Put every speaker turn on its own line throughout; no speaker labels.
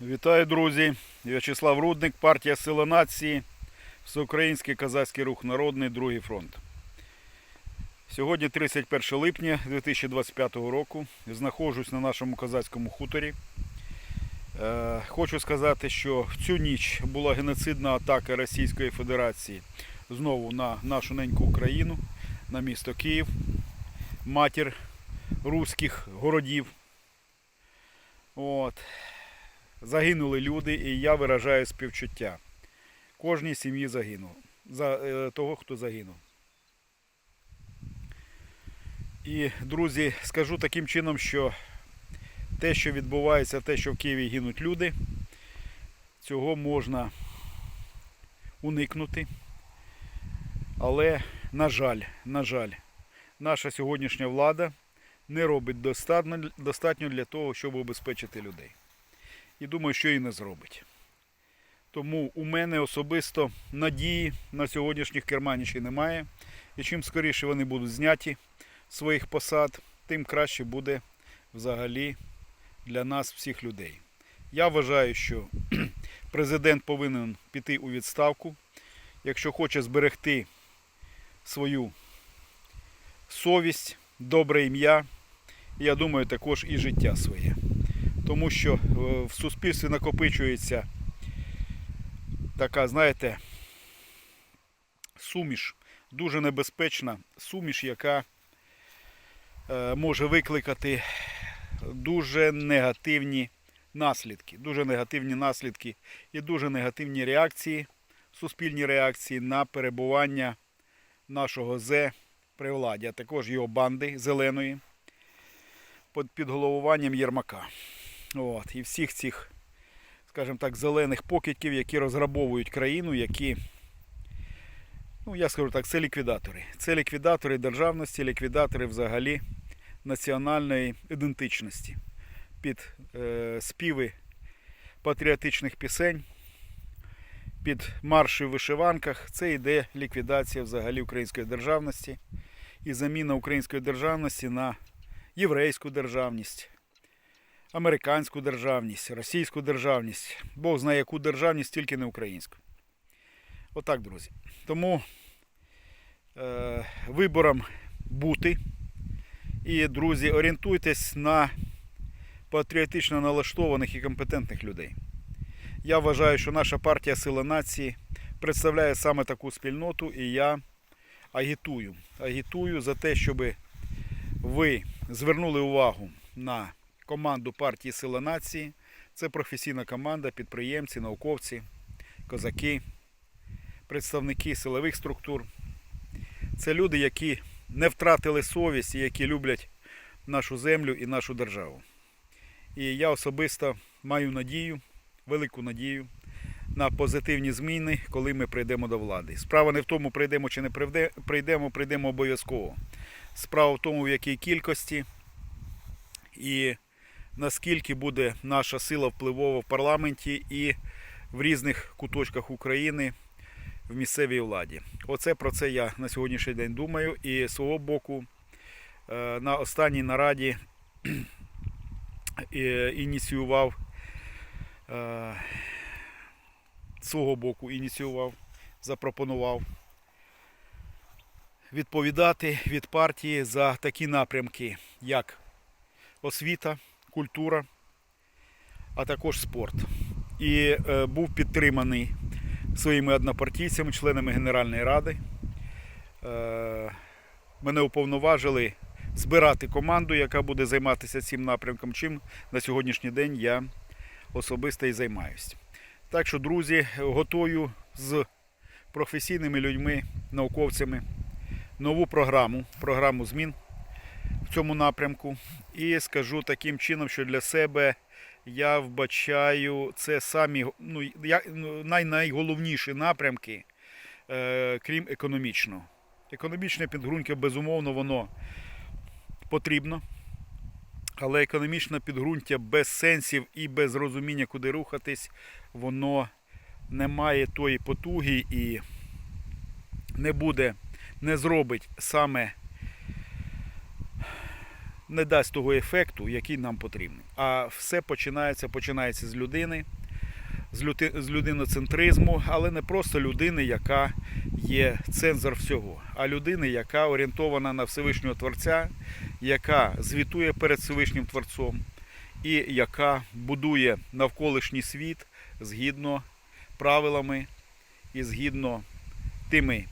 Вітаю, друзі! В'ячеслав Рудник, партія Сила Нації, Всеукраїнський Казацький рух Народний, Другий фронт. Сьогодні 31 липня 2025 року. Знаходжусь на нашому козацькому хуторі. Е, Хочу сказати, що в цю ніч була геноцидна атака Російської Федерації знову на нашу неньку Україну, на місто Київ, матір руських городів. От. Загинули люди, і я виражаю співчуття. Кожній сім'ї загинув. За е, того, хто загинув. І, друзі, скажу таким чином, що те, що відбувається, те, що в Києві гинуть люди, цього можна уникнути. Але, на жаль, на жаль, наша сьогоднішня влада не робить достатньо, для того, щоб обезпечити людей. І думаю, що і не зробить. Тому у мене особисто надії на сьогоднішніх керманічів немає. І чим скоріше вони будуть зняті своїх посад, тим краще буде взагалі для нас, всіх людей. Я вважаю, що президент повинен піти у відставку, якщо хоче зберегти свою совість, добре ім'я, я думаю, також і життя своє. Тому що е, в суспільстві накопичується така, знаєте, суміш, дуже небезпечна суміш, яка е, може викликати дуже негативні наслідки, дуже негативні наслідки і дуже негативні реакції, суспільні реакції на перебування нашого Зе при владі, а також його банди зеленої під головуванням Єрмака. От, і всіх цих, скажімо так, зелених покидьків, які розграбовують країну, які, ну я скажу так, це ліквідатори. Це ліквідатори державності, ліквідатори взагалі національної ідентичності. Під е, співи патріотичних пісень, під марші в вишиванках. Це йде ліквідація взагалі української державності і заміна української державності на єврейську державність американську державність, російську державність. Бог знає яку державність, тільки не українську. Отак, друзі. Тому е, виборам бути. І, друзі, орієнтуйтесь на патріотично налаштованих і компетентних людей. Я вважаю, що наша партія Сила нації представляє саме таку спільноту, і я агітую. Агітую за те, щоб ви звернули увагу на команду партії Сила нації. Це професійна команда, підприємці, науковці, козаки, представники силових структур. Це люди, які не втратили совість і які люблять нашу землю і нашу державу. І я особисто маю надію, велику надію на позитивні зміни, коли ми прийдемо до влади. Справа не в тому, прийдемо чи не прийдемо, прийдемо обов'язково. Справа в тому, в якій кількості і наскільки буде наша сила впливова в парламенті і в різних куточках України в місцевій владі. Оце про це я на сьогоднішній день думаю. І з свого боку е, на останній нараді е, ініціював е, свого боку ініціював, запропонував відповідати від партії за такі напрямки, як освіта, культура, а також спорт. І е, був підтриманий своїми однопартійцями, членами Генеральної Ради. Е, мене уповноважили збирати команду, яка буде займатися цим напрямком, чим на сьогоднішній день я особисто і займаюсь. Так що, друзі, готую з професійними людьми, науковцями нову програму, програму змін цьому напрямку. І скажу таким чином, що для себе я вбачаю це самі ну, ну, най, найголовніші напрямки, е, крім економічного. Економічне підґрунтя, безумовно, воно потрібно. Але економічне підґрунтя без сенсів і без розуміння, куди рухатись, воно не має тої потуги і не буде, не зробить саме не дасть того ефекту, який нам потрібний. А все починається, починається з людини, з, люти, з людиноцентризму, але не просто людини, яка є цензор всього, а людини, яка орієнтована на Всевишнього Творця, яка звітує перед Всевишнім Творцом і яка будує навколишній світ згідно правилами і згідно тими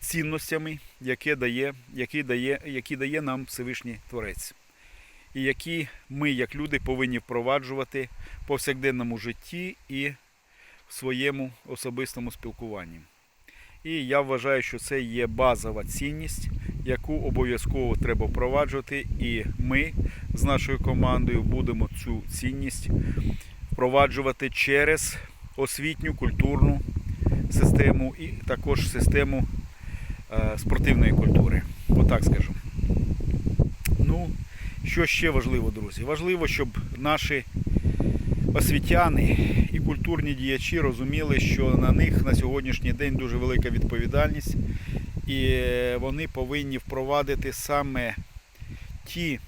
цінностями, які дає, які дає, які дає нам Всевишній Творець. І які ми, як люди, повинні впроваджувати в повсякденному житті і в своєму особистому спілкуванні. І я вважаю, що це є базова цінність, яку обов'язково треба впроваджувати, і ми з нашою командою будемо цю цінність впроваджувати через освітню культурну систему і також систему спортивної культури. Отак скажу. Ну, що ще важливо, друзі? Важливо, щоб наші освітяни і культурні діячі розуміли, що на них на сьогоднішній день дуже велика відповідальність, і вони повинні впровадити саме ті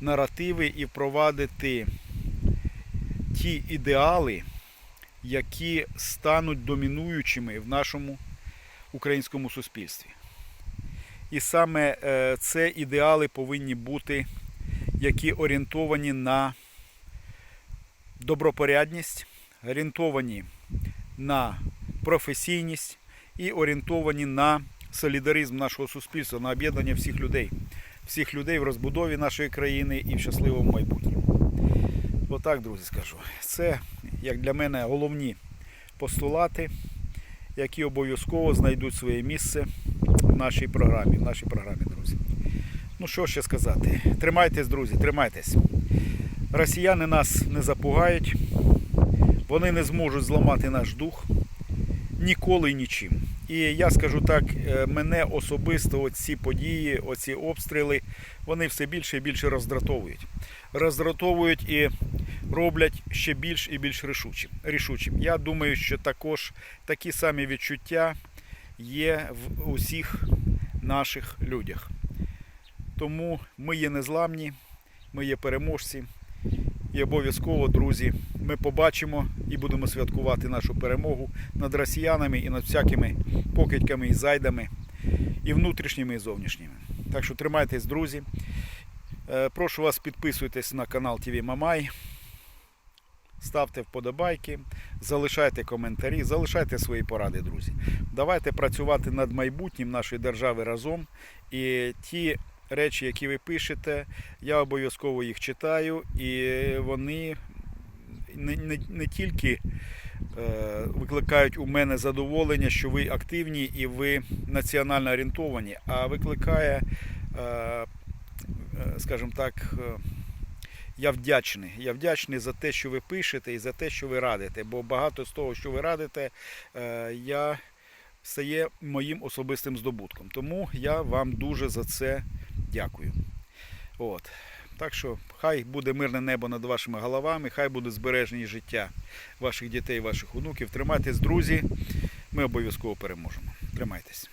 наративи і впровадити ті ідеали, які стануть домінуючими в нашому українському суспільстві. І саме е, це ідеали повинні бути, які орієнтовані на добропорядність, орієнтовані на професійність і орієнтовані на солідаризм нашого суспільства, на об'єднання всіх людей, всіх людей в розбудові нашої країни і в щасливому майбутньому. Отак, друзі, скажу. Це, як для мене, головні постулати, які обов'язково знайдуть своє місце в нашій програмі, в нашій програмі, друзі. Ну що ще сказати? Тримайтесь, друзі, тримайтесь. Росіяни нас не запугають, вони не зможуть зламати наш дух ніколи і нічим. І я скажу так, е, мене особисто ці події, оці обстріли, вони все більше і більше роздратовують. Роздратовують і роблять ще більш і більш рішучим. Я думаю, що також такі самі відчуття є в усіх наших людях. Тому ми є незламні, ми є переможці. І обов'язково, друзі, ми побачимо і будемо святкувати нашу перемогу над росіянами і над всякими покидьками і зайдами, і внутрішніми, і зовнішніми. Так що тримайтесь, друзі. Е, Прошу вас підписуйтесь на канал ТВ Мамай. Ставте вподобайки, залишайте коментарі, залишайте свої поради, друзі. Давайте працювати над майбутнім нашої держави разом. І ті речі, які ви пишете, я обов'язково їх читаю, і вони не, не, не тільки е, викликають у мене задоволення, що ви активні і ви національно орієнтовані, а викликає, е, е, скажімо так, я вдячний. Я вдячний за те, що ви пишете і за те, що ви радите. Бо багато з того, що ви радите, е, я стає моїм особистим здобутком. Тому я вам дуже за це дякую. От. Так що хай буде мирне небо над вашими головами, хай буде збережені життя ваших дітей, ваших онуків. Тримайтесь, друзі. Ми обов'язково переможемо. Тримайтесь.